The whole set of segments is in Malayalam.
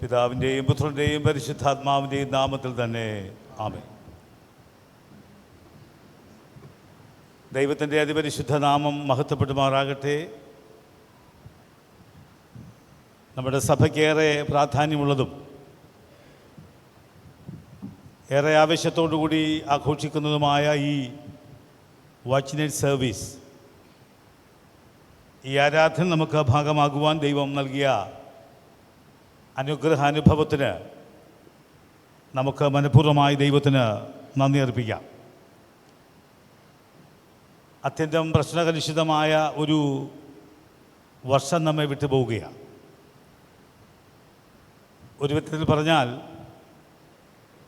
പിതാവിന്റെയും പുത്രന്റെയും പരിശുദ്ധാത്മാവിന്റെയും നാമത്തിൽ തന്നെ ആമേ ദൈവത്തിന്റെ അതിപരിശുദ്ധ നാമം മഹത്വപ്പെടുമാറാകട്ടെ. നമ്മുടെ സഭയ്ക്കേറെ പ്രാധാന്യമുള്ളതും ഏറെ ആവേശത്തോടുകൂടി ആഘോഷിക്കുന്നതുമായ ഈ വാച്ചിനേറ്റ് സർവീസ് ഈ ആരാധന നമുക്ക് ഭാഗമാകുവാൻ ദൈവം നൽകിയ അനുഗ്രഹാനുഭവത്തിന് നമുക്ക് മനഃപൂർവമായി ദൈവത്തിന് നന്ദി അർപ്പിക്കാം. അത്യന്തം പ്രശ്നകലുഷിതമായ ഒരു വർഷം നമ്മെ വിട്ടുപോവുകയാണ് ഒരു വിധത്തിൽ പറഞ്ഞാൽ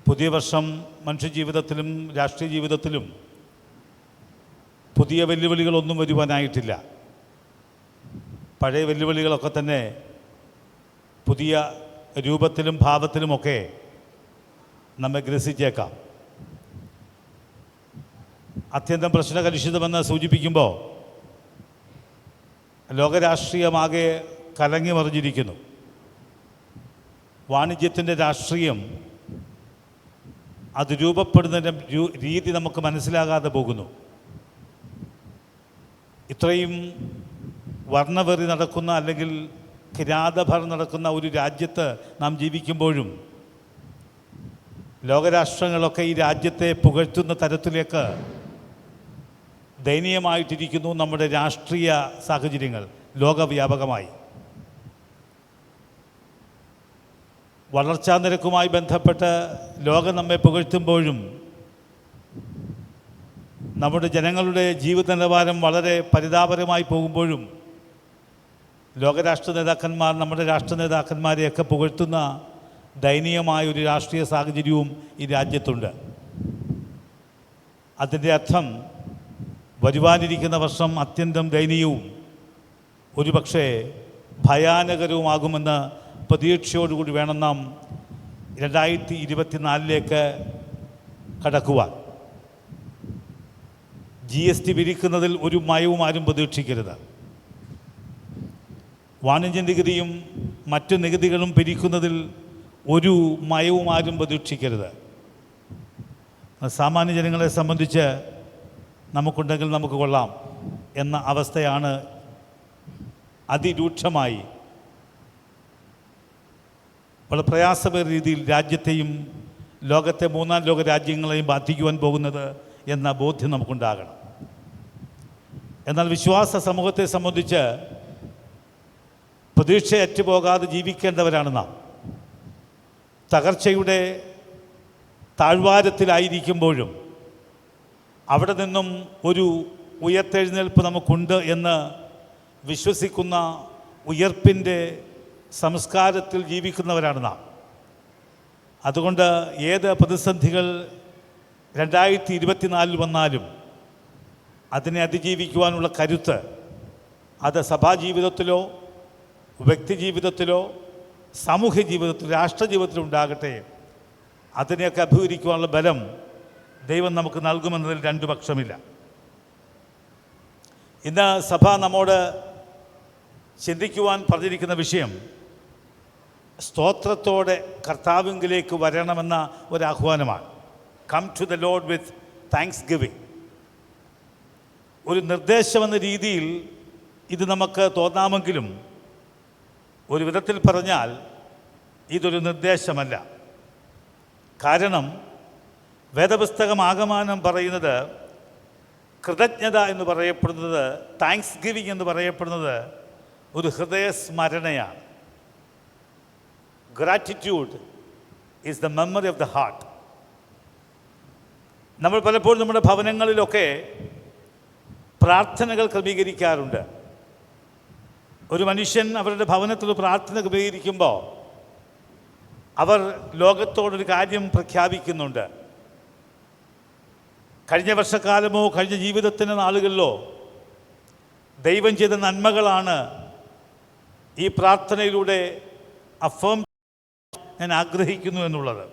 പുതിയ വർഷം മനുഷ്യജീവിതത്തിലും രാഷ്ട്രീയ ജീവിതത്തിലും പുതിയ വെല്ലുവിളികളൊന്നും വരുവാനായിട്ടില്ല. പഴയ വെല്ലുവിളികളൊക്കെ തന്നെ പുതിയ രൂപത്തിലും ഭാവത്തിലുമൊക്കെ നമ്മെ ഗ്രസിച്ചേക്കാം. അത്യന്തം പ്രശ്നകലുഷിതമെന്ന് സൂചിപ്പിക്കുമ്പോൾ ലോകരാഷ്ട്രീയമാകെ കലങ്ങി മറിഞ്ഞിരിക്കുന്നു. വാണിജ്യത്തിന്റെ രാഷ്ട്രീയം അത് രൂപപ്പെടുന്നതിന്റെ രീതി നമുക്ക് മനസ്സിലാകാതെ പോകുന്നു. ഇത്രയും വർണവെറി നടക്കുന്ന അല്ലെങ്കിൽ കിരാതഭർ നടക്കുന്ന ഒരു രാജ്യത്ത് നാം ജീവിക്കുമ്പോഴും ലോകരാഷ്ട്രങ്ങളൊക്കെ ഈ രാജ്യത്തെ പുകഴ്ത്തുന്ന തരത്തിലേക്ക് ദയനീയമായിട്ടിരിക്കുന്നു നമ്മുടെ രാഷ്ട്രീയ സാഹചര്യങ്ങൾ ലോകവ്യാപകമായി. വളർച്ചാ നിരക്കുമായി ബന്ധപ്പെട്ട് ലോകം നമ്മെ പുകഴ്ത്തുമ്പോഴും നമ്മുടെ ജനങ്ങളുടെ ജീവിത നിലവാരം വളരെ പരിതാപകരമായി പോകുമ്പോഴും ലോകരാഷ്ട്ര നേതാക്കന്മാർ നമ്മുടെ രാഷ്ട്ര നേതാക്കന്മാരെയൊക്കെ പുകഴ്ത്തുന്ന ദയനീയമായ ഒരു രാഷ്ട്രീയ സാഹചര്യവും ഈ രാജ്യത്തുണ്ട്. അതിന്റെ അർത്ഥം വരുവാനിരിക്കുന്ന വർഷം അത്യന്തം ദയനീയവും ഒരുപക്ഷെ ഭയാനകരവുമാകുമെന്ന് പ്രതീക്ഷയോടുകൂടി വേണം നാം രണ്ടായിരത്തി ഇരുപത്തിനാലിലേക്ക് കടക്കുവാൻ. ജി എസ് ടി വിരിക്കുന്നതിൽ ഒരു മയവും ആരും പ്രതീക്ഷിക്കരുത്. വാണിജ്യ നികുതിയും മറ്റു നികുതികളും പിരിക്കുന്നതിൽ ഒരു മയവും ആരും പ്രതീക്ഷിക്കരുത്. സാമാന്യ ജനങ്ങളെ സംബന്ധിച്ച് നമുക്കുണ്ടെങ്കിൽ നമുക്ക് കൊള്ളാം എന്ന അവസ്ഥയാണ് അതിരൂക്ഷമായി. വളരെ പ്രയാസപേറിയ രീതിയിൽ രാജ്യത്തെയും ലോകത്തെ മൂന്നാം ലോക രാജ്യങ്ങളെയും ബാധിക്കുവാൻ പോകുന്നത് എന്ന ബോധ്യം നമുക്കുണ്ടാകണം. എന്നാൽ വിശ്വാസ സമൂഹത്തെ സംബന്ധിച്ച് പ്രതീക്ഷയറ്റു പോകാതെ ജീവിക്കേണ്ടവരാണ് നാം. തകർച്ചയുടെ താഴ്വാരത്തിലായിരിക്കുമ്പോഴും അവിടെ നിന്നും ഒരു ഉയർത്തെഴുന്നേൽപ്പ് നമുക്കുണ്ട് എന്ന് വിശ്വസിക്കുന്ന ഉയർപ്പിന്റെ സംസ്കാരത്തിൽ ജീവിക്കുന്നവരാണ് നാം. അതുകൊണ്ട് ഏത് പ്രതിസന്ധികൾ രണ്ടായിരത്തി ഇരുപത്തിനാലിൽ വന്നാലും അതിനെ അതിജീവിക്കുവാനുള്ള കരുത്ത് അത് സഭാജീവിതത്തിലോ വ്യക്തി ജീവിതത്തിലോ സാമൂഹ്യ ജീവിതത്തിലോ രാഷ്ട്ര ജീവിതത്തിലോ ഉണ്ടാകട്ടെ അതിനെയൊക്കെ അഭിമുഖീകരിക്കുവാനുള്ള ബലം ദൈവം നമുക്ക് നൽകുമെന്നതിൽ രണ്ടു പക്ഷമില്ല. ഇന്ന് സഭ നമ്മോട് ചിന്തിക്കുവാൻ പറഞ്ഞിരിക്കുന്ന വിഷയം സ്തോത്രത്തോടെ കർത്താവിങ്കിലേക്ക് വരണമെന്ന ഒരു ആഹ്വാനമാണ്. Come to the Lord with thanksgiving ഒരു നിർദ്ദേശമെന്ന രീതിയിൽ ഇത് നമുക്ക് തോന്നാമെങ്കിലും ഒരു വിധത്തിൽ പറഞ്ഞാൽ ഇതൊരു നിർദ്ദേശമല്ല. കാരണം വേദപുസ്തകം ആകമാനം പറയുന്നത് കൃതജ്ഞത എന്ന് പറയപ്പെടുന്നത് താങ്ക്സ് ഗിവിങ് എന്ന് പറയപ്പെടുന്നത് ഒരു ഹൃദയസ്മരണയാണ് gratitude is the memory of the heart നമ്മൾ പലപ്പോഴും നമ്മുടെ ഭവനങ്ങളിലൊക്കെ പ്രാർത്ഥനകൾ ക്രമീകരിക്കാറുണ്ട്. ഒരു മനുഷ്യൻ അവരുടെ ഭവനത്തിൽ പ്രാർത്ഥന ക്രമീകരിക്കുമ്പോൾ അവർ ലോകത്തോടൊരു കാര്യം പ്രഖ്യാപിക്കുന്നുണ്ട്. കഴിഞ്ഞ വർഷക്കാലമോ കഴിഞ്ഞ ജീവിതത്തിന്റെ നാളുകളിലോ ദൈവം ചെയ്ത നന്മകളാണ് ഈ പ്രാർത്ഥനയിലൂടെ അഫേം ഞാൻ ആഗ്രഹിക്കുന്നു എന്നുള്ളത്.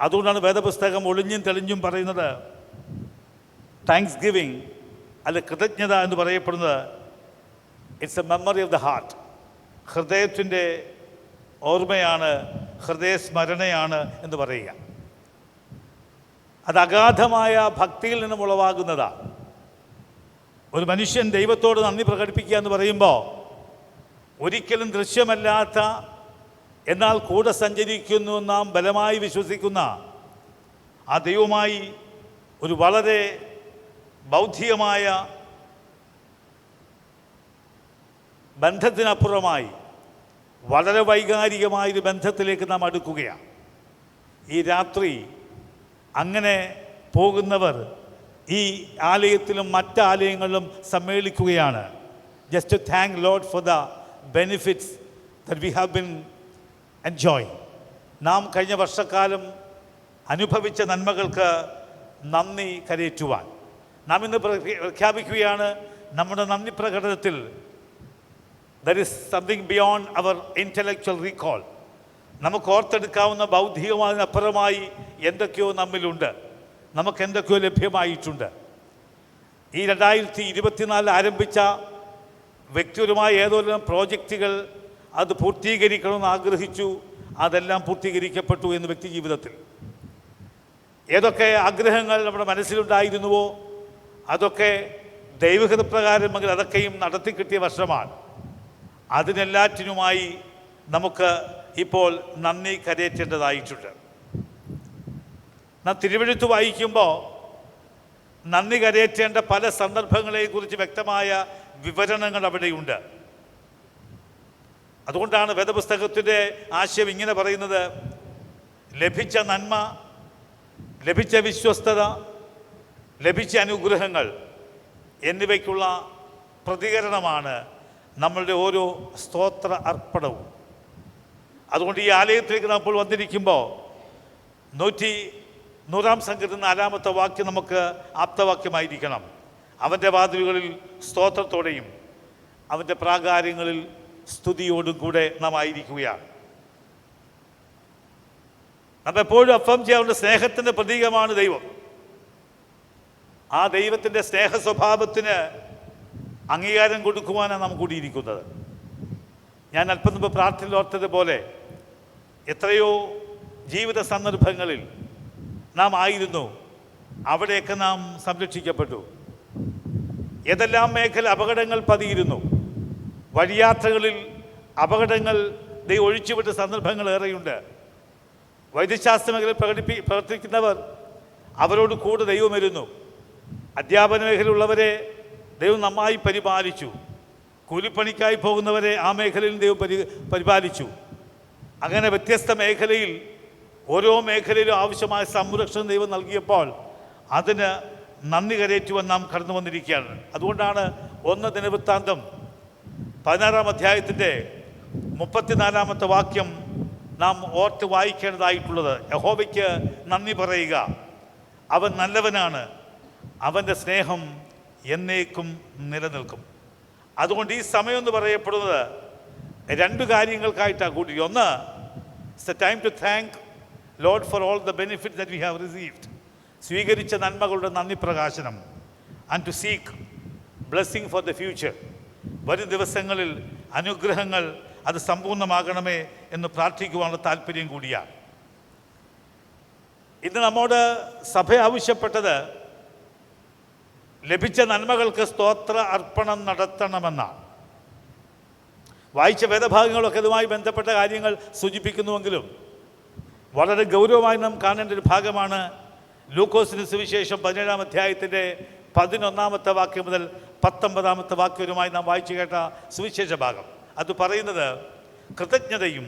അതുകൊണ്ടാണ് വേദപുസ്തകം ഒളിഞ്ഞും തെളിഞ്ഞും പറയുന്നത് താങ്ക്സ് ഗിവിങ് അല്ല കൃതജ്ഞത എന്ന് പറയപ്പെടുന്നത് it's a memory of the heart ഹൃദയത്തിന്റെ ഓർമ്മയാണ് ഹൃദയസ്മരണയാണ് എന്ന് പറയുക. അത് അഗാധമായ ഭക്തിയിൽ നിന്നും ഉളവാകുന്നതാണ് ഒരു മനുഷ്യൻ ദൈവത്തോട് നന്ദി പ്രകടിപ്പിക്കുക എന്ന് പറയുമ്പോൾ ഒരിക്കലും ദൃശ്യമല്ലാത്ത എന്നാൽ കൂടെ സഞ്ചരിക്കുന്നു നാം ബലമായി വിശ്വസിക്കുന്ന ആ ദൈവമായി ഒരു വളരെ ബൗദ്ധികമായ ബന്ധത്തിനപ്പുറമായി വളരെ വൈകാരികമായൊരു ബന്ധത്തിലേക്ക് നാം അടുക്കുകയാണ്. ഈ രാത്രി അങ്ങനെ പോകുന്നവർ ഈ ആലയത്തിലും മറ്റ് ആലയങ്ങളിലും സമ്മേളിക്കുകയാണ്. Just to thank Lord for the benefits that we have been enjoy നാം കഴിഞ്ഞ വർഷക്കാലം അനുഭവിച്ച നന്മകൾക്ക് നന്ദി കരയേറ്റുവാൻ. നാം ഇന്ന് പ്രഖ്യാപിക്കുകയാണ് നമ്മുടെ നന്ദി പ്രകടനത്തിൽ there is something beyond our intellectual recall നമുക്ക് ഓർത്തെടുക്കാവുന്ന ബൗദ്ധികമായതിനപ്പുറമായി എന്തൊക്കെയോ നമ്മിലുണ്ട്. നമുക്ക് എന്തൊക്കെയോ ലഭ്യമായിട്ടുണ്ട്. ഈ രണ്ടായിരത്തി ഇരുപത്തിനാലിൽ ആരംഭിച്ച വ്യക്തിപരമായ ഏതോരം പ്രോജക്റ്റുകൾ അത് പൂർത്തീകരിക്കണമെന്ന് ആഗ്രഹിച്ചു അതെല്ലാം പൂർത്തീകരിക്കപ്പെട്ടു എന്ന് വ്യക്തി ജീവിതത്തിൽ. ഏതൊക്കെ ആഗ്രഹങ്ങൾ നമ്മുടെ മനസ്സിലുണ്ടായിരുന്നുവോ അതൊക്കെ ദൈവഹിതപ്രകാരമെങ്കിൽ അതൊക്കെയും നടത്തി കിട്ടിയ വർഷമാണ്. അതിനെല്ലാറ്റിനുമായി നമുക്ക് ഇപ്പോൾ നന്ദി കരയേറ്റേണ്ടതായിട്ടുണ്ട്. നാം തിരുവഴുത്ത് വായിക്കുമ്പോൾ നന്ദി കരയേറ്റേണ്ട പല സന്ദർഭങ്ങളെക്കുറിച്ച് വ്യക്തമായ വിവരണങ്ങൾ അവിടെയുണ്ട്. അതുകൊണ്ടാണ് വേദപുസ്തകത്തിന്റെ ആശയം ഇങ്ങനെ പറയുന്നത് ലഭിച്ച നന്മ ലഭിച്ച വിശ്വസ്തത ലഭിച്ച അനുഗ്രഹങ്ങൾ എന്നിവയ്ക്കുള്ള പ്രതികരണമാണ് നമ്മളുടെ ഓരോ സ്തോത്ര അർപ്പണവും. അതുകൊണ്ട് ഈ ആലയത്തിലേക്ക് നമ്മൾ വന്നിരിക്കുമ്പോൾ നൂറ്റി നൂറാം സംഘത്തിൽ നാലാമത്തെ വാക്യം നമുക്ക് ആപ്തവാക്യമായിരിക്കണം. അവന്റെ വാതിലുകളിൽ സ്തോത്രത്തോടെയും അവന്റെ പ്രാകാര്യങ്ങളിൽ സ്തുതിയോടും കൂടെ നാം ആയിരിക്കുകയാണ്. നാം എപ്പോഴും അഫം ചെയ്യാവുന്ന സ്നേഹത്തിന്റെ പ്രതീകമാണ് ദൈവം. ആ ദൈവത്തിന്റെ സ്നേഹ സ്വഭാവത്തിന് അംഗീകാരം കൊടുക്കുവാനാണ് നാം കൂടിയിരിക്കുന്നത് ഞാൻ അല്പം മുമ്പ് പ്രാർത്ഥനയിൽ ഓർത്തതുപോലെ എത്രയോ ജീവിത സന്ദർഭങ്ങളിൽ നാം ആയിരുന്നു. അവിടെയൊക്കെ നാം സംരക്ഷിക്കപ്പെട്ടു. ഏതെല്ലാം മേഖല അപകടങ്ങൾ പതിയിരുന്നു. വഴിയാത്രകളിൽ അപകടങ്ങൾ ദൈവം ഒഴിച്ചുവിട്ട സന്ദർഭങ്ങൾ ഏറെയുണ്ട്. വൈദ്യശാസ്ത്ര മേഖല പ്രകടിപ്പി പ്രവർത്തിക്കുന്നവർ അവരോട് കൂടെ ദൈവം വരുന്നു. അധ്യാപന മേഖലയുള്ളവരെ ദൈവം നന്നായി പരിപാലിച്ചു. കൂലിപ്പണിക്കായി പോകുന്നവരെ ആ മേഖലയിൽ ദൈവം പരി പരിപാലിച്ചു. അങ്ങനെ വ്യത്യസ്ത മേഖലയിൽ ഓരോ മേഖലയിലും ആവശ്യമായ സംരക്ഷണം ദൈവം നൽകിയപ്പോൾ അതിന് നന്ദി കരയേറ്റുവാൻ നാം കടന്നു വന്നിരിക്കുകയാണ്. അതുകൊണ്ടാണ് ഒന്ന് ദിനവൃത്താന്തം പതിനാറാം അധ്യായത്തിന്റെ മുപ്പത്തിനാലാമത്തെ വാക്യം നാം ഓർത്ത് വായിക്കേണ്ടതായിട്ടുള്ളത്. യഹോബയ്ക്ക് നന്ദി പറയുക. അവൻ നല്ലവനാണ്. അവന്റെ സ്നേഹം എന്നേക്കും നിലനിൽക്കും. അതുകൊണ്ട് ഈ സമയം എന്ന് പറയപ്പെടുന്നത് രണ്ട് കാര്യങ്ങൾക്കായിട്ടാണ് കൂടി ഒന്ന് it's a time to thank Lord for all the benefit that we have received സ്വീകരിച്ച നന്മകളുടെ നന്ദി പ്രകാശനം. And to seek blessing for the future വരും ദിവസങ്ങളിൽ അനുഗ്രഹങ്ങൾ അത് സമ്പൂർണമാകണമേ എന്ന് പ്രാർത്ഥിക്കുവാനുള്ള താല്പര്യം കൂടിയാണ്. ഇന്ന് നമ്മോട് സഭ ആവശ്യപ്പെട്ടത് ലഭിച്ച നന്മകൾക്ക് സ്തോത്ര അർപ്പണം നടത്തണമെന്നാണ്. വായിച്ച വേദഭാഗങ്ങളൊക്കെ ഇതുമായി ബന്ധപ്പെട്ട കാര്യങ്ങൾ സൂചിപ്പിക്കുന്നുവെങ്കിലും വളരെ ഗൗരവമായി നാം കാണേണ്ട ഒരു ഭാഗമാണ് ലൂക്കോസിന് സുവിശേഷം പതിനേഴാം അധ്യായത്തിന്റെ പതിനൊന്നാമത്തെ വാക്യം മുതൽ പത്തൊമ്പതാമത്തെ വാക്യവുമായി നാം വായിച്ചു കേട്ട സുവിശേഷ ഭാഗം. അത് പറയുന്നത് കൃതജ്ഞതയും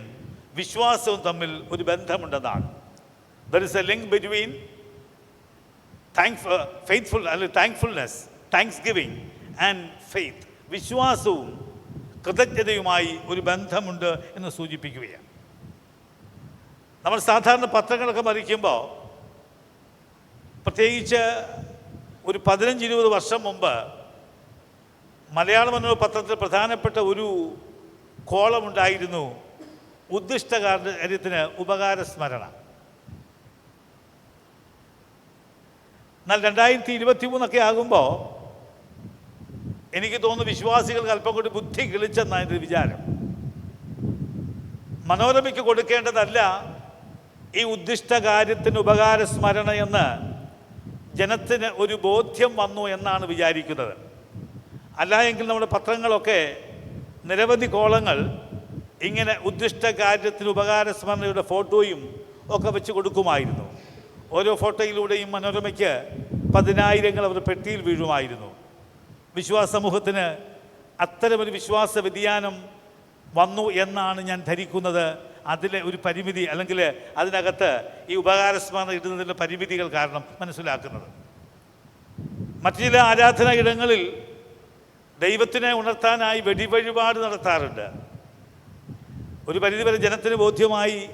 വിശ്വാസവും തമ്മിൽ ഒരു ബന്ധമുണ്ടെന്നാണ്. There is a link between thank faithful അല്ലെങ്കിൽ thankfulness thanksgiving and faith വിശ്വാസവും കൃതജ്ഞതയുമായി ഒരു ബന്ധമുണ്ട് എന്ന് സൂചിപ്പിക്കുകയാണ്. നമ്മൾ സാധാരണ പത്രങ്ങളൊക്കെ മറിക്കുമ്പോൾ പ്രത്യേകിച്ച് ഒരു പതിനഞ്ച് ഇരുപത് വർഷം മുമ്പ് മലയാള മനോരമ പത്രത്തിൽ പ്രധാനപ്പെട്ട ഒരു കോളമുണ്ടായിരുന്നു ഉദ്ദിഷ്ട കാര്യത്തിന് ഉപകാര എന്നാൽ രണ്ടായിരത്തി ഇരുപത്തി മൂന്നൊക്കെ ആകുമ്പോൾ എനിക്ക് തോന്നുന്നു വിശ്വാസികൾക്ക് അല്പം കൂടി ബുദ്ധി കിളിച്ചെന്നാണ് എന്റെ വിചാരം. മനോരമയ്ക്ക് കൊടുക്കേണ്ടതല്ല ഈ ഉദ്ദിഷ്ട കാര്യത്തിന് ഉപകാര സ്മരണ എന്ന് ജനത്തിന് ഒരു ബോധ്യം വന്നു എന്നാണ് വിചാരിക്കുന്നത്. അല്ല എങ്കിൽ നമ്മുടെ പത്രങ്ങളൊക്കെ നിരവധി കോളങ്ങൾ ഇങ്ങനെ ഉദ്ദിഷ്ട കാര്യത്തിന് ഉപകാര സ്മരണയുടെ ഫോട്ടോയും ഒക്കെ വെച്ച് കൊടുക്കുമായിരുന്നു. ഓരോ ഫോട്ടോയിലൂടെയും മനോരമയ്ക്ക് പതിനായിരങ്ങൾ അവർ പെട്ടിയിൽ വീഴുമായിരുന്നു. വിശ്വാസ സമൂഹത്തിന് അത്തരമൊരു വിശ്വാസ വ്യതിയാനം വന്നു എന്നാണ് ഞാൻ ധരിക്കുന്നത്. അതിലെ ഒരു പരിമിതി അല്ലെങ്കിൽ അതിനകത്ത് ഈ ഉപകാരസ്മരണ ഇടുന്നതിന്റെ പരിമിതികൾ കാരണം മനസ്സിലാക്കുന്നത്. മറ്റു ചില ആരാധനാ ഇടങ്ങളിൽ ദൈവത്തിനെ ഉണർത്താനായി വെടിവഴിപാട് നടത്താറുണ്ട്. ഒരു പരിധിവരെ ജനത്തിന് ബോധ്യമായി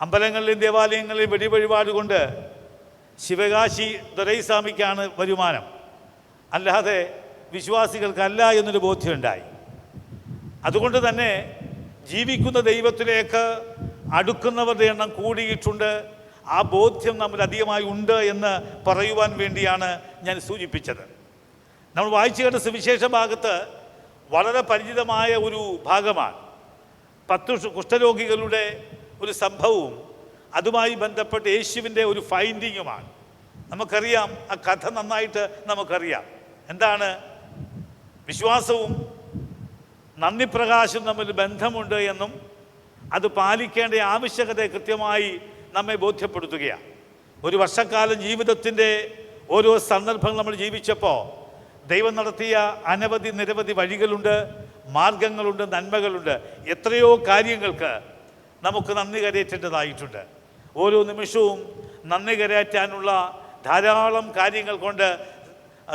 അമ്പലങ്ങളിലെയും ദേവാലയങ്ങളിലെയും വെടിവഴിപാട് കൊണ്ട് ശിവകാശി ദൊരൈസ്വാമിക്കാണ് വരുമാനം. അല്ലാതെ വിശ്വാസികൾക്കല്ല എന്നൊരു ബോധ്യമുണ്ടായി. അതുകൊണ്ട് തന്നെ ജീവിക്കുന്ന ദൈവത്തിലേക്ക് അടുക്കുന്നവരുടെ എണ്ണം കൂടിയിട്ടുണ്ട്. ആ ബോധ്യം നമ്മൾ അധികമായി ഉണ്ട് എന്ന് പറയുവാൻ വേണ്ടിയാണ് ഞാൻ സൂചിപ്പിച്ചത്. നമ്മൾ വായിച്ചു കേട്ട സുവിശേഷ ഭാഗത്ത് വളരെ പരിചിതമായ ഒരു ഭാഗമാണ്. പത്ത് കുഷ്ഠരോഗികളുടെ ഒരു സംഭവവും അതുമായി ബന്ധപ്പെട്ട് യേശുവിന്റെ ഒരു ഫൈൻഡിങ്ങുമാണ്. നമുക്കറിയാം ആ കഥ നന്നായിട്ട് നമുക്കറിയാം. എന്താണ്? വിശ്വാസവും നന്ദി പ്രകാശം തമ്മിൽ ബന്ധമുണ്ട് എന്നും അത് പാലിക്കേണ്ട ആവശ്യകത കൃത്യമായി നമ്മെ ബോധ്യപ്പെടുത്തുകയാണ്. ഒരു വർഷക്കാലം ജീവിതത്തിന്റെ ഓരോ സന്ദർഭങ്ങൾ നമ്മൾ ജീവിച്ചപ്പോൾ ദൈവം നടത്തിയ അനവധി നിരവധി വഴികളുണ്ട് മാർഗങ്ങളുണ്ട് നന്മകളുണ്ട്. എത്രയോ കാര്യങ്ങൾക്ക് നമുക്ക് നന്ദി കരയേറ്റേണ്ടതായിട്ടുണ്ട് ഓരോ നിമിഷവും നന്ദി കരയറ്റാനുള്ള ധാരാളം കാര്യങ്ങൾ കൊണ്ട്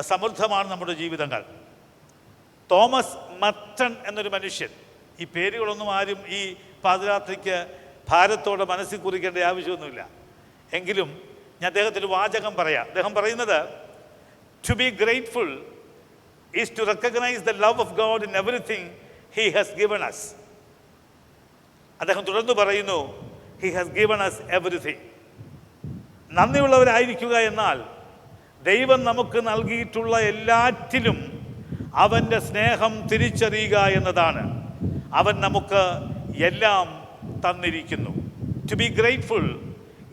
സമൃദ്ധമാണ് നമ്മുടെ ജീവിതങ്ങൾ. തോമസ് മറ്റൺ എന്നൊരു മനുഷ്യൻ ഈ പേരുകളൊന്നും ആരും ഈ പാതിരാത്രിക്ക് ഭാരത്തോടെ മനസ്സിൽ കുറിക്കേണ്ട ആവശ്യമൊന്നുമില്ല. എങ്കിലും ഞാൻ അദ്ദേഹത്തിന്റെ വാചകം പറയാം. അദ്ദേഹം പറയുന്നത് to be grateful is to recognise the love of God in everything he has given us അദ്ദേഹം തുടർന്ന് പറയുന്നു he has given us everything നന്ദിയുള്ളവരായിരിക്കുക എന്നാൽ ദൈവം നമുക്ക് നൽകിയിട്ടുള്ള എല്ലാറ്റിലും അവന്റെ സ്നേഹം തിരിച്ചറിയുക എന്നതാണ്. അവൻ നമുക്ക് എല്ലാം തന്നിരിക്കുന്നു. To be grateful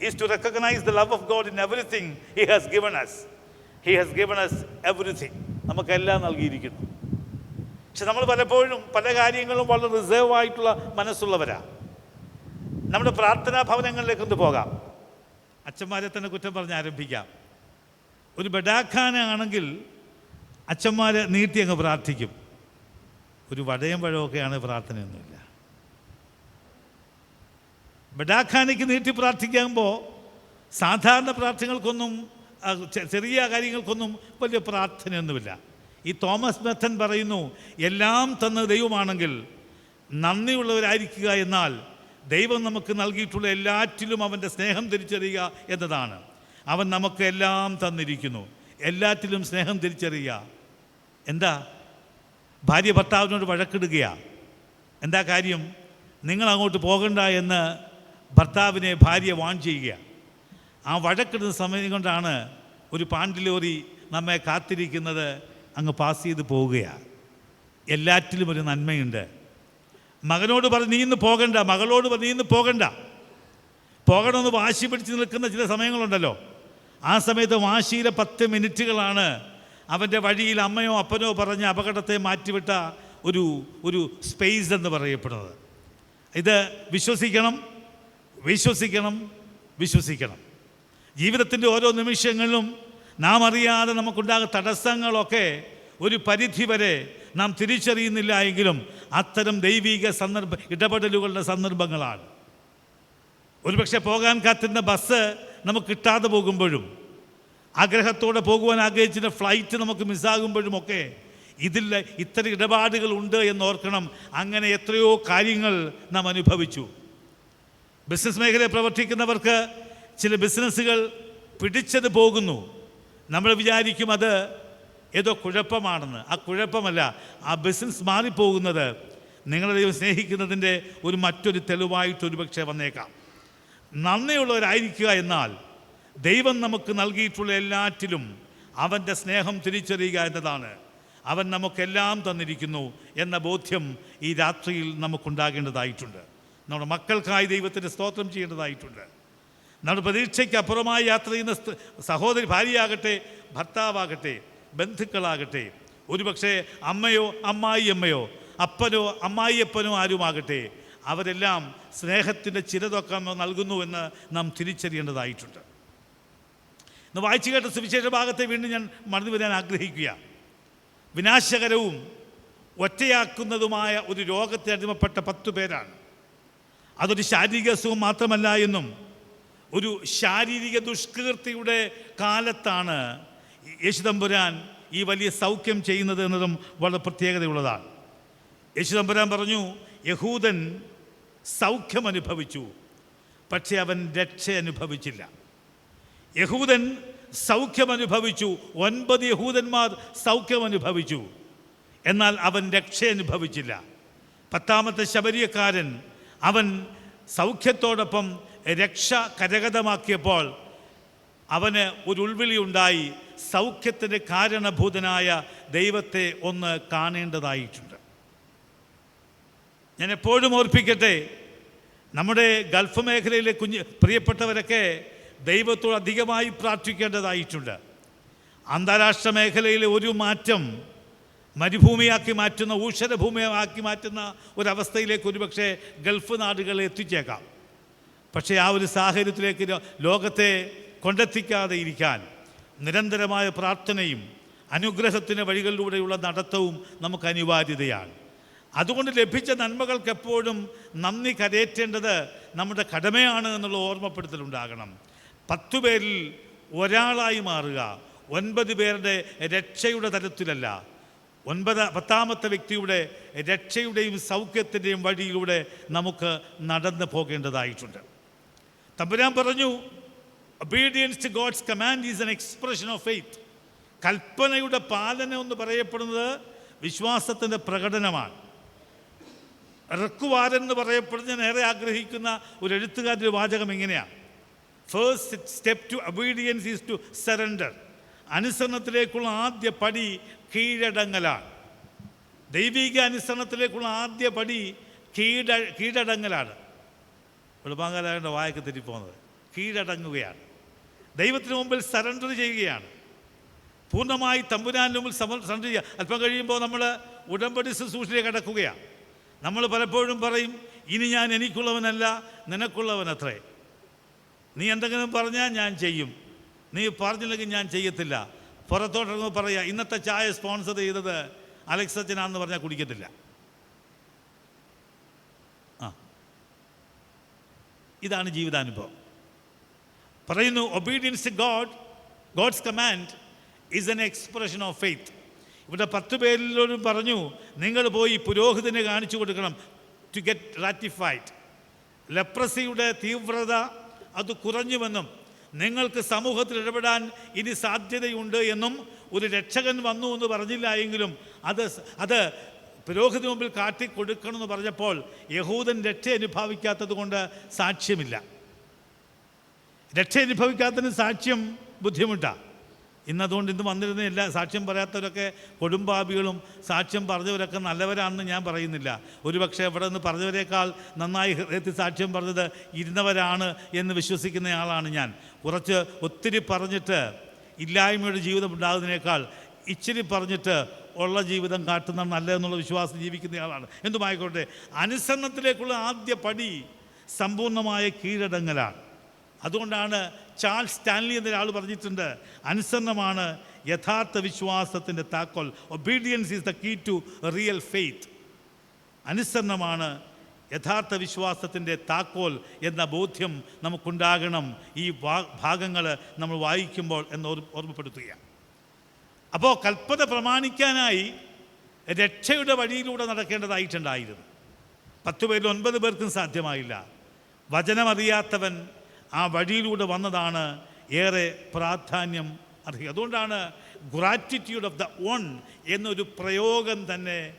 is to recognise the love of God in everything he has given us he has given us everything നമുക്കെല്ലാം നൽകിയിരിക്കുന്നു. പക്ഷെ നമ്മൾ പലപ്പോഴും പല കാര്യങ്ങളും വളരെ റിസർവ് ആയിട്ടുള്ള മനസ്സുള്ളവരാ. നമ്മുടെ പ്രാർത്ഥനാ ഭവനങ്ങളിലേക്കൊന്ന് പോകാം. അച്ഛന്മാരെ തന്നെ കുറ്റം പറഞ്ഞ് ആരംഭിക്കാം. ഒരു ബഡാഖാന ആണെങ്കിൽ അച്ഛന്മാർ നീട്ടി അങ്ങ് പ്രാർത്ഥിക്കും. ഒരു വടയം പഴമൊക്കെയാണ് പ്രാർത്ഥനയൊന്നുമില്ല. ബഡാഖാനയ്ക്ക് നീട്ടി പ്രാർത്ഥിക്കുമ്പോൾ സാധാരണ പ്രാർത്ഥനകൾക്കൊന്നും ചെറിയ കാര്യങ്ങൾക്കൊന്നും വലിയ പ്രാർത്ഥനയൊന്നുമില്ല. ഈ തോമസ് മെത്തൻ പറയുന്നു എല്ലാം തന്ന ദൈവമാണെങ്കിൽ നന്ദിയുള്ളവരായിരിക്കുക എന്നാൽ ദൈവം നമുക്ക് നൽകിയിട്ടുള്ള എല്ലാറ്റിലും അവന്റെ സ്നേഹം തിരിച്ചറിയുക എന്നതാണ്. അവൻ നമുക്ക് എല്ലാം തന്നിരിക്കുന്നു. എല്ലാറ്റിലും സ്നേഹം തിരിച്ചറിയുക. എന്താ? ഭാര്യ ഭർത്താവിനോട് വഴക്കിടുകയാണ് എന്താ കാര്യം? നിങ്ങൾ അങ്ങോട്ട് പോകണ്ട എന്ന് ഭർത്താവിനെ ഭാര്യ വാൺ ചെയ്യുക ആ വഴക്കിടുന്ന സമയം കൊണ്ടാണ് ഒരു പാണ്ടിലോറി നമ്മെ കാത്തിരിക്കുന്നത് അങ്ങ് പാസ് ചെയ്ത് പോവുകയാണ് എല്ലാറ്റിലും ഒരു നന്മയുണ്ട്. മകനോട് പറഞ്ഞ് നീ ഇന്ന് പോകണ്ട മകളോട് പറഞ്ഞ് നീ ഇന്ന് പോകണ്ട. പോകണമെന്ന് വാശി പിടിച്ച് നിൽക്കുന്ന ചില സമയങ്ങളുണ്ടല്ലോ. ആ സമയത്ത് വാശിയിലെ പത്ത് മിനിറ്റുകളാണ് അവന്റെ വഴിയിൽ അമ്മയോ അപ്പനോ പറഞ്ഞ് അപകടത്തെ മാറ്റിവിട്ട ഒരു ഒരു സ്പേസ് എന്ന് പറയപ്പെടുന്നത്. ഇത് വിശ്വസിക്കണം വിശ്വസിക്കണം വിശ്വസിക്കണം. ജീവിതത്തിന്റെ ഓരോ നിമിഷങ്ങളിലും നാം അറിയാതെ നമുക്കുണ്ടാകുന്ന തടസ്സങ്ങളൊക്കെ ഒരു പരിധി വരെ നാം തിരിച്ചറിയുന്നില്ല എങ്കിലും അത്തരം ദൈവിക സന്ദർഭ ഇടപെടലുകളുടെ സന്ദർഭങ്ങളാണ്. ഒരുപക്ഷെ പോകാൻ കാത്തിരുന്ന ബസ് നമുക്ക് കിട്ടാതെ പോകുമ്പോഴും ആഗ്രഹത്തോടെ പോകുവാൻ ആഗ്രഹിച്ചിരുന്ന ഫ്ലൈറ്റ് നമുക്ക് മിസ്സാകുമ്പോഴുമൊക്കെ ഇതിൽ ഇത്തരം ഇടപാടുകൾ ഉണ്ട് എന്ന് ഓർക്കണം അങ്ങനെ എത്രയോ കാര്യങ്ങൾ നാം അനുഭവിച്ചു. ബിസിനസ് മേഖലയിൽ പ്രവർത്തിക്കുന്നവർക്ക് ചില ബിസിനസ്സുകൾ പിടിച്ചത് പോകുന്നു. നമ്മൾ വിചാരിക്കും അത് ഏതോ കുഴപ്പമാണെന്ന്. ആ കുഴപ്പമല്ല ആ ബിസിനസ് മാറിപ്പോകുന്നത്. നിങ്ങളെ ദൈവം സ്നേഹിക്കുന്നതിന്റെ ഒരു മറ്റൊരു തെളിവായിട്ട് ഒരുപക്ഷെ വന്നേക്കാം. നന്ദിയുള്ളവരായിരിക്കുക എന്നാൽ ദൈവം നമുക്ക് നൽകിയിട്ടുള്ള എല്ലാറ്റിലും അവന്റെ സ്നേഹം തിരിച്ചറിയുക എന്നതാണ്. അവൻ നമുക്കെല്ലാം തന്നിരിക്കുന്നു എന്ന ബോധ്യം ഈ രാത്രിയിൽ നമുക്കുണ്ടാകേണ്ടതായിട്ടുണ്ട്. നമ്മുടെ മക്കൾക്കായി ദൈവത്തിന്റെ സ്തോത്രം ചെയ്യേണ്ടതായിട്ടുണ്ട്. നമ്മുടെ പ്രതീക്ഷയ്ക്ക് അപ്പുറമായി യാത്ര ചെയ്യുന്ന സഹോദരി ഭാര്യയാകട്ടെ ഭർത്താവാകട്ടെ ബന്ധുക്കളാകട്ടെ. ഒരുപക്ഷെ അമ്മയോ അമ്മായിയമ്മയോ അപ്പനോ അമ്മായിയപ്പനോ ആരുമാകട്ടെ അവരെല്ലാം സ്നേഹത്തിന്റെ ചിലതൊക്കെ നൽകുന്നുവെന്ന് നാം തിരിച്ചറിയേണ്ടതായിട്ടുണ്ട്. ഇന്ന് വായിച്ചു കേട്ട സുവിശേഷ ഭാഗത്തെ വീണ്ടും ഞാൻ മറന്നു വരാൻ ആഗ്രഹിക്കുക. വിനാശകരവും ഒറ്റയാക്കുന്നതുമായ ഒരു രോഗത്തെ അടിമപ്പെട്ട പത്തു പേരാണ്. അതൊരു ശാരീരിക അസുഖം മാത്രമല്ല എന്നും ഒരു ശാരീരിക ദുഷ്കീർത്തിയുടെ കാലത്താണ് യേശുദമ്പുരാൻ ഈ വലിയ സൗഖ്യം ചെയ്യുന്നത് എന്നതും വളരെ പ്രത്യേകതയുള്ളതാണ്. യേശുദമ്പുരാൻ പറഞ്ഞു യഹൂദൻ സൗഖ്യം അനുഭവിച്ചു പക്ഷേ അവൻ രക്ഷ അനുഭവിച്ചില്ല. യഹൂദൻ സൗഖ്യം അനുഭവിച്ചു ഒൻപത് യഹൂദന്മാർ സൗഖ്യം അനുഭവിച്ചു എന്നാൽ അവൻ രക്ഷ അനുഭവിച്ചില്ല. പത്താമത്തെ ശബരിയക്കാരൻ അവൻ സൗഖ്യത്തോടൊപ്പം രക്ഷ കരഗതമാക്കിയപ്പോൾ അവന് ഒരു ഉൾവിളി ഉണ്ടായി. സൗഖ്യത്തിന്റെ കാരണഭൂതനായ ദൈവത്തെ ഒന്ന് കാണേണ്ടതായിട്ടുണ്ട്. ഞാൻ എപ്പോഴും ഓർപ്പിക്കട്ടെ നമ്മുടെ ഗൾഫ് മേഖലയിലെ കുഞ്ഞ് പ്രിയപ്പെട്ടവരൊക്കെ ദൈവത്തോട് അധികമായി പ്രാർത്ഥിക്കേണ്ടതായിട്ടുണ്ട്. അന്താരാഷ്ട്ര മേഖലയിലെ ഒരു മാറ്റം മരുഭൂമിയാക്കി മാറ്റുന്ന ഊഷരഭൂമിയാക്കി മാറ്റുന്ന ഒരവസ്ഥയിലേക്ക് ഒരുപക്ഷെ ഗൾഫ് നാടുകളെ എത്തിച്ചേക്കാം. പക്ഷേ ആ ഒരു സാഹചര്യത്തിലേക്ക് ലോകത്തെ കൊണ്ടെത്തിക്കാതെ ഇരിക്കാൻ നിരന്തരമായ പ്രാർത്ഥനയും അനുഗ്രഹത്തിന്റെ വഴികളിലൂടെയുള്ള നടത്തവും നമുക്ക് അനിവാര്യതയാണ്. അതുകൊണ്ട് ലഭിച്ച നന്മകൾക്ക് എപ്പോഴും നന്ദി കരയേറ്റേണ്ടത് നമ്മുടെ കടമയാണ് എന്നുള്ള ഓർമ്മപ്പെടുത്തലുണ്ടാകണം. പത്തു പേരിൽ ഒരാളായി മാറുക ഒൻപത് പേരുടെ രക്ഷയുടെ തലത്തിലല്ല ഒൻപത് പത്താമത്തെ വ്യക്തിയുടെ രക്ഷയുടെയും സൗഖ്യത്തിന്റെയും വഴിയിലൂടെ നമുക്ക് നടന്നു പോകേണ്ടതായിട്ടുണ്ട്. തമ്പുരാൻ പറഞ്ഞു obedience to God's command is an expression of faith കൽപ്പനയുടെ പാലനം എന്ന് പറയപ്പെടുന്നത് വിശ്വാസത്തിന്റെ പ്രകടനമാണ്. റക്കുവാരൻ എന്ന് പറയപ്പെടുന്ന ഏറെ ആഗ്രഹിക്കുന്ന ഒരു എഴുത്തുകാരുടെ വാചകം ഇങ്ങനെയാണ്. First step to obedience is to surrender അനുസരണത്തിലേക്കുള്ള ആദ്യ പടി കീഴടങ്ങലാണ്. ദൈവിക അനുസരണത്തിലേക്കുള്ള ആദ്യ പടി കീഴ കീഴടങ്ങലാണ്. വെളുപ്പാങ്കാലായതുകൊണ്ട് വായൊക്കെ തെറ്റിപ്പോകുന്നത്. കീഴടങ്ങുകയാണ്. ദൈവത്തിന് മുമ്പിൽ സറണ്ടർ ചെയ്യുകയാണ്. പൂർണമായി തമ്പുരാന്റെ മുമ്പിൽ സറണ്ടർ ചെയ്യുക. അല്പം കഴിയുമ്പോൾ നമ്മൾ ഉടമ്പടി ശുശ്രൂഷയെ കടക്കുകയാണ്. നമ്മൾ പലപ്പോഴും പറയും ഇനി ഞാൻ എനിക്കുള്ളവനല്ല നിനക്കുള്ളവനത്രേ. നീ എന്തെങ്കിലും പറഞ്ഞാൽ ഞാൻ ചെയ്യും. നീ പറഞ്ഞില്ലെങ്കിൽ ഞാൻ ചെയ്യത്തില്ല. പുറത്തോട്ടിറങ്ങുമ്പോൾ പറയുക ഇന്നത്തെ ചായ സ്പോൺസർ ചെയ്തത് അലക്സ് അച്ഛനാണെന്ന് പറഞ്ഞാൽ കുടിക്കത്തില്ല. ആ. ഇതാണ് ജീവിതാനുഭവം. പറയുന്നു obedience to God God's command is an expression of faith ഇവിടെ പത്ത് പേരിലോരും പറഞ്ഞു നിങ്ങൾ പോയി പുരോഹിതനെ കാണിച്ചു കൊടുക്കണം ടു ഗെറ്റ് റാറ്റിഫൈഡ് ലെപ്രസിയുടെ തീവ്രത അത് കുറഞ്ഞുവെന്നും നിങ്ങൾക്ക് സമൂഹത്തിൽ ഇടപെടാൻ ഇനി സാധ്യതയുണ്ട് എന്നും ഒരു രക്ഷകൻ വന്നു എന്ന് പറഞ്ഞില്ല എങ്കിലും അത് അത് പുരോഹിത മുമ്പിൽ കാട്ടിക്കൊടുക്കണമെന്ന് പറഞ്ഞപ്പോൾ യഹൂദൻ രക്ഷ അനുഭവിക്കാത്തത് കൊണ്ട് സാക്ഷ്യമില്ല. രക്ഷ അനുഭവിക്കാത്തതിന് സാക്ഷ്യം ബുദ്ധിമുട്ടാണ് ഇന്നതുകൊണ്ട് ഇന്ന് വന്നിരുന്ന എല്ലാ സാക്ഷ്യം പറയാത്തവരൊക്കെ കൊടുമ്പാപികളും സാക്ഷ്യം പറഞ്ഞവരൊക്കെ നല്ലവരാണെന്ന് ഞാൻ പറയുന്നില്ല. ഒരുപക്ഷെ ഇവിടെ നിന്ന് പറഞ്ഞവരെക്കാൾ നന്നായി ഹൃദയത്തിൽ സാക്ഷ്യം പറഞ്ഞത് ഇരുന്നവരാണ് എന്ന് വിശ്വസിക്കുന്ന ആളാണ് ഞാൻ. കുറച്ച് ഒത്തിരി പറഞ്ഞിട്ട് ഇല്ലായ്മയുടെ ജീവിതം ഉണ്ടാകുന്നതിനേക്കാൾ ഇച്ചിരി പറഞ്ഞിട്ട് ഉള്ള ജീവിതം കാട്ടുന്ന നല്ലതെന്നുള്ള വിശ്വാസം ജീവിക്കുന്ന ആളാണ്. എന്തുമായിക്കോട്ടെ അനുസരണത്തിലേക്കുള്ള ആദ്യ പടി സമ്പൂർണമായ കീഴടങ്ങലാണ്. അതുകൊണ്ടാണ് ചാൾസ് സ്റ്റാൻലി എന്നൊരാൾ പറഞ്ഞിട്ടുണ്ട് അനുസരണമാണ് യഥാർത്ഥ വിശ്വാസത്തിന്റെ താക്കോൽ. Obedience is the key to real faith അനുസരണമാണ് യഥാർത്ഥ വിശ്വാസത്തിന്റെ താക്കോൽ എന്ന ബോധ്യം നമുക്കുണ്ടാകണം. ഈ ഭാഗങ്ങൾ നമ്മൾ വായിക്കുമ്പോൾ എന്ന് ഓർമ്മപ്പെടുത്തുക അപ്പോൾ കൽപ്പന പ്രമാണിക്കാനായി രക്ഷയുടെ വഴിയിലൂടെ നടക്കേണ്ടതായിട്ടുണ്ടായിരുന്നു. പത്ത് പേരിൽ ഒൻപത് പേർക്കും സാധ്യമായില്ല. വചനമറിയാത്തവൻ ആ വഴിയിലൂടെ വന്നതാണ് ഏറെ പ്രാധാന്യം അർഹിക്കുക. അതുകൊണ്ടാണ് ഗ്രാറ്റിറ്റ്യൂഡ് ഓഫ് ദ ഓൺ എന്നൊരു പ്രയോഗം തന്നെ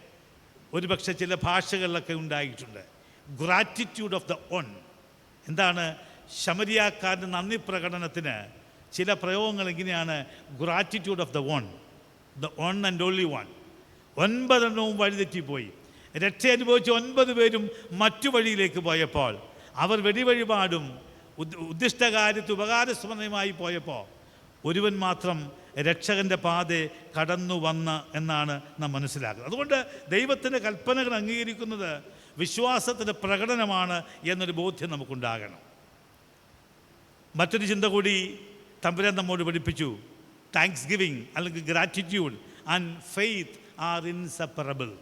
ഒരുപക്ഷെ ചില ഭാഷകളിലൊക്കെ ഉണ്ടായിട്ടുണ്ട്. ഗ്രാറ്റിറ്റ്യൂഡ് ഓഫ് ദ ഓൺ എന്താണ്? ശമരിയാക്കാരന്റെ നന്ദി പ്രകടനത്തിന് ചില പ്രയോഗങ്ങൾ ഇങ്ങനെയാണ്. Gratitude of the one the one and only one ഒൻപതെണ്ണവും വഴിതെറ്റിപ്പോയി രക്ഷ അനുഭവിച്ച ഒൻപത് പേരും മറ്റു വഴിയിലേക്ക് പോയപ്പോൾ അവർ വെടിവഴിപാടും ഉദ്- ഉദ്ദിഷ്ടകാര്യത്തിൽ ഉപകാരസ്മരണയുമായി പോയപ്പോൾ ഒരുവൻ മാത്രം രക്ഷകന്റെ പാതെ കടന്നു വന്ന് എന്നാണ് നാം മനസ്സിലാക്കുന്നത്. അതുകൊണ്ട് ദൈവത്തിന്റെ കൽപ്പനകൾ അംഗീകരിക്കുന്നത് വിശ്വാസത്തിന്റെ പ്രകടനമാണ് എന്നൊരു ബോധ്യം നമുക്കുണ്ടാകണം. മറ്റൊരു ചിന്ത കൂടി തമ്പുരാൻ നമ്മോട് പഠിപ്പിച്ചു. താങ്ക്സ് ഗിവിങ് അല്ലെങ്കിൽ gratitude and faith are inseparable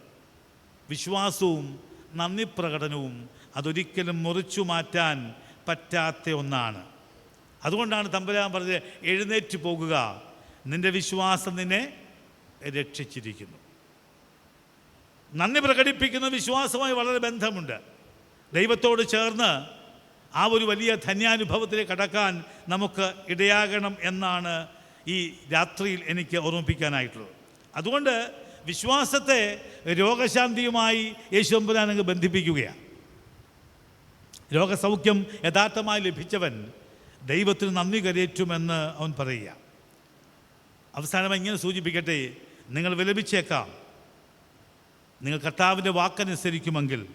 വിശ്വാസവും നന്ദി പ്രകടനവും അതൊരിക്കലും മുറിച്ചു മാറ്റാൻ പറ്റാത്ത ഒന്നാണ്. അതുകൊണ്ടാണ് തമ്പുരാൻ പറഞ്ഞത് എഴുന്നേറ്റ് പോകുക. നിന്റെ വിശ്വാസം നിന്നെ രക്ഷിച്ചിരിക്കുന്നു. നന്ദി പ്രകടിപ്പിക്കുന്ന വിശ്വാസവുമായി വളരെ ബന്ധമുണ്ട്. ദൈവത്തോട് ചേർന്ന് ആ ഒരു വലിയ ധന്യാനുഭവത്തിലേക്ക് കടക്കാൻ നമുക്ക് ഇടയാകണം എന്നാണ് ഈ രാത്രിയിൽ എനിക്ക് ഓർമ്മിപ്പിക്കാനായിട്ടുള്ളത്. അതുകൊണ്ട് വിശ്വാസത്തെ രോഗശാന്തിയുമായി യേശുമ്പുരാൻ അങ്ങ് ബന്ധിപ്പിക്കുകയാണ്. രോഗസൗഖ്യം യഥാർത്ഥമായി ലഭിച്ചവൻ ദൈവത്തിന് നന്ദി കരയേറ്റുമെന്ന് അവൻ പറയുക. അവസാനം ഇങ്ങനെ സൂചിപ്പിക്കട്ടെ നിങ്ങൾ വിലപിച്ചേക്കാം. നിങ്ങൾ കർത്താവിന്റെ വാക്കനുസരിക്കുമെങ്കിൽ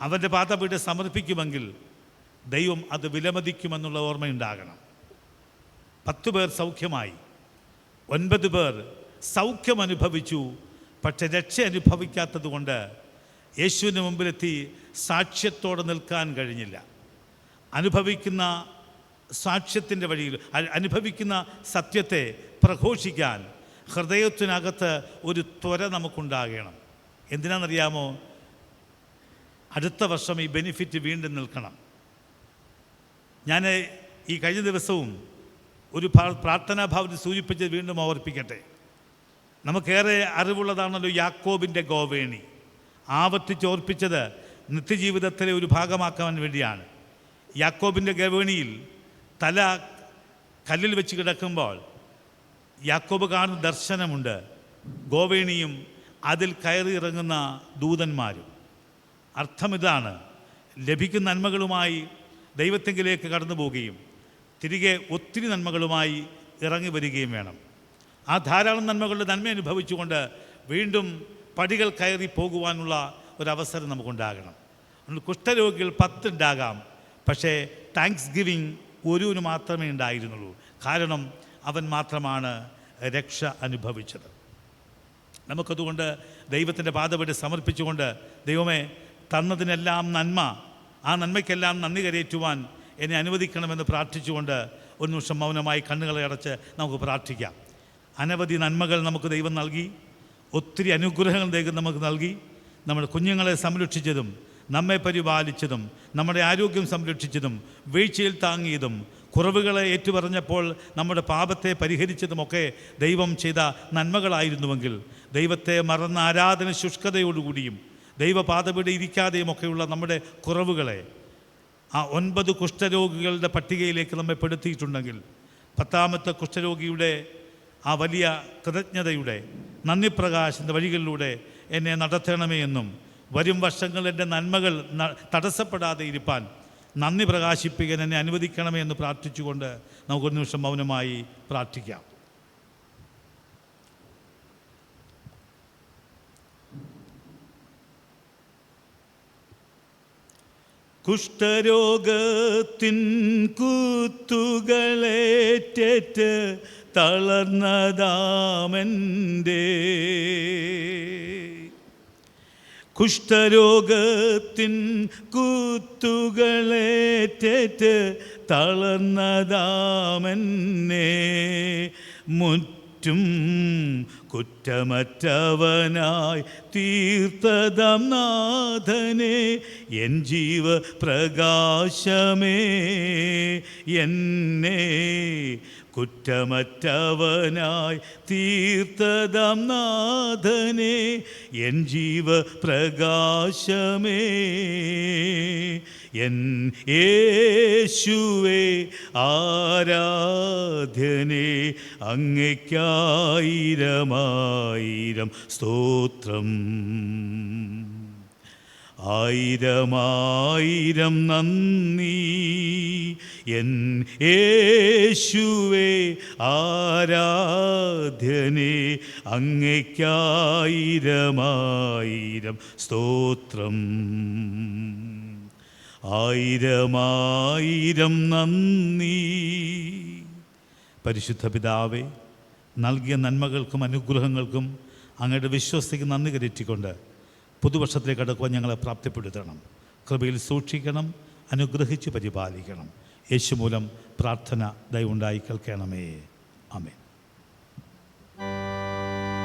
അവന്റെ പാതപീഠ സമർപ്പിക്കുമെങ്കിൽ ദൈവം അത് വിലമതിക്കുമെന്നുള്ള ഓർമ്മയുണ്ടാകണം. പത്ത് പേർ സൗഖ്യമായി. ഒൻപത് പേർ സൗഖ്യം അനുഭവിച്ചു പക്ഷെ രക്ഷ അനുഭവിക്കാത്തത് കൊണ്ട് യേശുവിന് മുമ്പിലെത്തി സാക്ഷ്യത്തോടെ നിൽക്കാൻ കഴിഞ്ഞില്ല. അനുഭവിക്കുന്ന സാക്ഷ്യത്തിന്റെ വഴിയിൽ അനുഭവിക്കുന്ന സത്യത്തെ പ്രഘോഷിക്കാൻ ഹൃദയത്തിനകത്ത് ഒരു ത്വര നമുക്കുണ്ടാകണം. എന്തിനാണെന്നറിയാമോ? അടുത്ത വർഷം ഈ ബെനിഫിറ്റ് വീണ്ടും നിൽക്കണം. ഞാൻ ഈ കഴിഞ്ഞ ദിവസവും ഒരു പ്രാർത്ഥനാ ഭാവത്തിൽ സൂചിപ്പിച്ചത് വീണ്ടും ഓർപ്പിക്കട്ടെ. നമുക്കേറെ അറിവുള്ളതാണല്ലോ യാക്കോബിന്റെ ഗോവേണി. ആവർത്തിച്ച് ഓർപ്പിച്ചത് നിത്യജീവിതത്തിലെ ഒരു ഭാഗമാക്കാൻ വേണ്ടിയാണ്. യാക്കോബിന്റെ ഗവേണിയിൽ തല കല്ലിൽ വെച്ച് കിടക്കുമ്പോൾ യാക്കോബ് കാണുന്ന ദർശനമുണ്ട്. ഗോവേണിയും അതിൽ കയറി ഇറങ്ങുന്ന ദൂതന്മാരും. അർത്ഥം ഇതാണ് ലഭിക്കുന്ന നന്മകളുമായി ദൈവത്തെങ്കിലേക്ക് കടന്നു പോവുകയും തിരികെ ഒത്തിരി നന്മകളുമായി ഇറങ്ങി വരികയും വേണം. ആ ധാരാളം നന്മകളുടെ നന്മ അനുഭവിച്ചുകൊണ്ട് വീണ്ടും പടികൾ കയറി പോകുവാനുള്ള ഒരവസരം നമുക്കുണ്ടാകണം. കുഷ്ഠരോഗികൾ പത്തുണ്ടാകാം. പക്ഷേ താങ്ക്സ് ഗിവിങ് ഒരുവിന് മാത്രമേ ഉണ്ടായിരുന്നുള്ളൂ. കാരണം അവൻ മാത്രമാണ് രക്ഷ അനുഭവിച്ചത്. നമുക്കതുകൊണ്ട് ദൈവത്തിന്റെ പാതപടി സമർപ്പിച്ചുകൊണ്ട് ദൈവമേ തന്നതിനെല്ലാം നന്മ ആ നന്മയ്ക്കെല്ലാം നന്ദി കരയേറ്റുവാൻ എന്നെ അനുവദിക്കണമെന്ന് പ്രാർത്ഥിച്ചുകൊണ്ട് ഒരു നിമിഷം മൗനമായി കണ്ണുകളെ അടച്ച് നമുക്ക് പ്രാർത്ഥിക്കാം. അനവധി നന്മകൾ നമുക്ക് ദൈവം നൽകി. ഒത്തിരി അനുഗ്രഹങ്ങൾ ദൈവം നമുക്ക് നൽകി. നമ്മുടെ കുഞ്ഞുങ്ങളെ സംരക്ഷിച്ചതും നമ്മെ പരിപാലിച്ചതും നമ്മുടെ ആരോഗ്യം സംരക്ഷിച്ചതും വീഴ്ചയിൽ താങ്ങിയതും കുറവുകളെ ഏറ്റുപറഞ്ഞപ്പോൾ നമ്മുടെ പാപത്തെ പരിഹരിച്ചതുമൊക്കെ ദൈവം ചെയ്ത നന്മകളായിരുന്നുവെങ്കിൽ ദൈവത്തെ മറന്ന ആരാധന ശുഷ്കതയോടുകൂടിയും ദൈവപാതവിടെ ഇരിക്കാതെയുമൊക്കെയുള്ള നമ്മുടെ കുറവുകളെ ആ ഒൻപത് കുഷ്ഠരോഗികളുടെ പട്ടികയിലേക്ക് നമ്മെ പെടുത്തിയിട്ടുണ്ടെങ്കിൽ പത്താമത്തെ കുഷ്ഠരോഗിയുടെ ആ വലിയ കൃതജ്ഞതയുടെ നന്ദി പ്രകാശിന്റെ വഴികളിലൂടെ എന്നെ നടത്തണമേ എന്നും വരും വർഷങ്ങൾ എന്റെ നന്മകൾ തടസ്സപ്പെടാതെ ഇരിപ്പാൻ നന്ദി പ്രകാശിപ്പിക്കാൻ എന്നെ അനുവദിക്കണമേ എന്ന് പ്രാർത്ഥിച്ചുകൊണ്ട് നമുക്കൊരു നിമിഷം മൗനമായി പ്രാർത്ഥിക്കാം. കുഷ്ഠരോഗത്തിൻ കുത്തുകളേറ്റേറ്റ് തളർന്നതാമെന്റെ കുഷ്ഠരോഗത്തിൻ കൂത്തുകളേറ്റേറ്റ് തളർന്നതാമെന്നെ. മുറ്റും കുറ്റമറ്റവനായി തീർത്തതം നാഥനെ. എൻ ജീവ പ്രകാശമേ എന്നെ കുറ്റമറ്റവനായി തീർത്ഥതം നാഥനെ എൻ ജീവ പ്രകാശമേ എൻ യേശുവേ ആരാധ്യനെ അങ്ങയ്ക്കായിരമായിരം സ്തോത്രം. ആയിരമായിരം നന്ദി. എൻ യേശുവേ ആരാധനെ അങ്ങയ്ക്കായിരമായിരം സ്തോത്രം. ആയിരമായിരം നന്ദി. പരിശുദ്ധ പിതാവേ നൽകിയ നന്മകൾക്കും അനുഗ്രഹങ്ങൾക്കും അങ്ങയുടെ വിശ്വസ്തയ്ക്ക് നന്ദി കരറ്റിക്കൊണ്ട് പുതുവർഷത്തിലേക്ക് കടക്കുവാൻ ഞങ്ങളെ പ്രാപ്തിപ്പെടുത്തണം. കൃപയിൽ സൂക്ഷിക്കണം അനുഗ്രഹിച്ച് പരിപാലിക്കണം. യേശു മൂലം പ്രാർത്ഥന ദയവുണ്ടായി കേൾക്കണമേ. ആമേ